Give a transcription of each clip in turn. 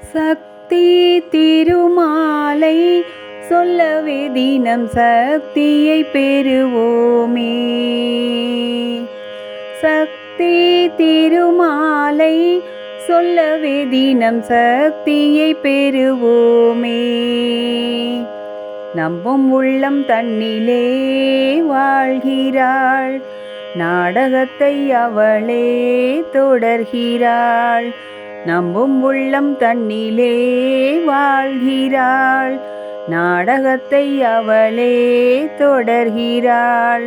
சக்தி திருமாலை சொல்லவே தினம் சக்தியை பெறுவோமே. சக்தி திருமாலை சொல்லவே தினம் சக்தியை பெறுவோமே. நம்பும் உள்ளம் தன்னிலே வாழ்கிறாள் நாடகத்தை அவளே தொடர்கிறாள். நம்பும் உள்ளம் தன்னிலே வாழ்கிறாள். நாடகத்தை அவளே தொடர்கிறாள்.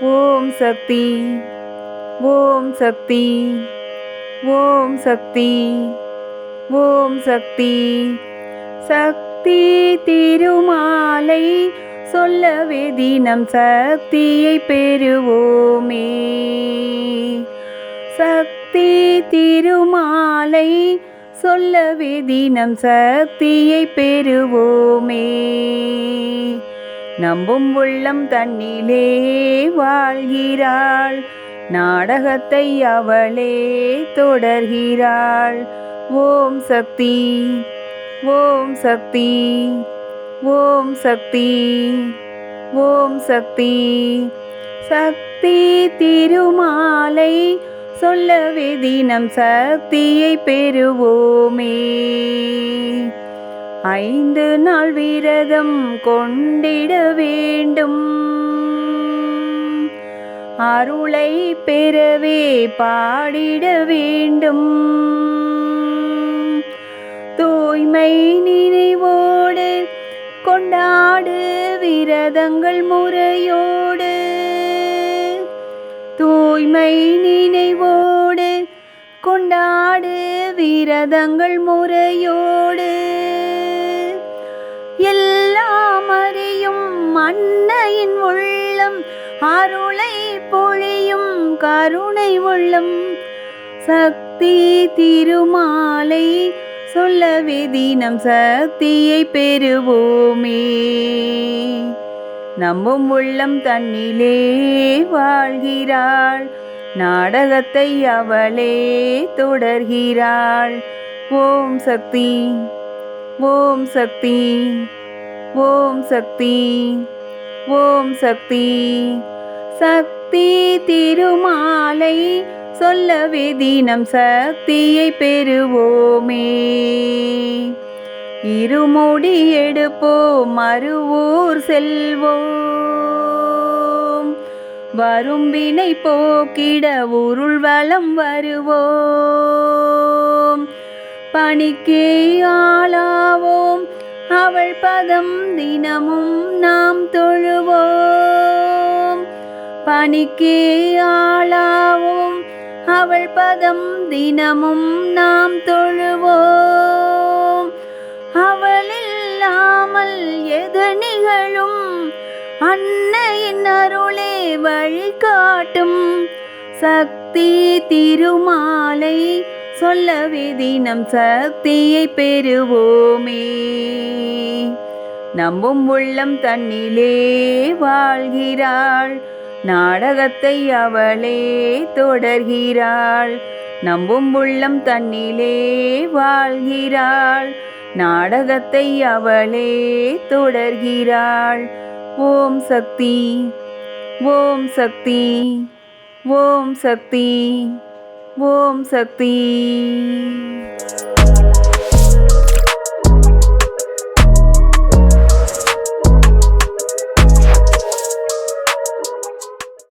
ஓம் சக்தி ஓம் சக்தி ஓம் சக்தி ஓம் சக்தி. சக்தி திருமாலை சொல்லவே தினம் சக்தியை பெறுவோமே. சக்தி திருமா சொல்லவே தினம் சக்தியை பெறுவோமே. நம்பும் உள்ளம் தன்னிலே வாழ்கிறாள். நாடகத்தை அவளே தொடர்கிறாள். ஓம் சக்தி ஓம் சக்தி ஓம் சக்தி ஓம் சக்தி. சக்தி திருமாலை சொல்லவே தினம் சக்தியை பெறுவோமே. ஐந்து நாள் விரதம் கொண்டிட வேண்டும். அருளை பெறவே பாடிட வேண்டும். தூய்மை நினைவோடு கொண்டாடு விரதங்கள் முறையோடு. தூய்மை நினைவோடு விரதங்கள் முறையோடு. எல்லாம் அறியும் அன்னையின் உள்ளம் அருளை பொழியும் கருணை உள்ளம். சக்தி திருமாலை சொல்லவே தினம் சக்தியை பெறுவோமே. நம்பும் உள்ளம் தன்னிலே வாழ்கிறாள். நாடகத்தை அவளே தொடர்கிறாள். ஓம் சக்தி ஓம் சக்தி ஓம் சக்தி ஓம் சக்தி. சக்தி திருமாலை சொல்லவே தினம் சக்தியை பெறுவோமே. இருமுடி எடுப்போம் மறுவூர் செல்வோம். வரும்பினை போக்கிட உருள் வளம் வருவோம். பணிக்கே ஆளாவோம். அவள் பதம் தினமும் நாம் தொழுவோம். பணிக்கே ஆளாவோம். அவள் பதம் தினமும் நாம் தொழு சக்தி திருமாலை சொல்லவே தினம் சக்தியை பெறுவோமே. நம்பும் உள்ளம் தன்னிலே வாழ்கிறாள். நாடகத்தை அவளே தொடர்கிறாள். நம்பும் உள்ளம் தன்னிலே வாழ்கிறாள். நாடகத்தை அவளே தொடர்கிறாள். ஓம் சக்தி ஓம் சக்தி. ஓம் சக்தி ஓம் சக்தி.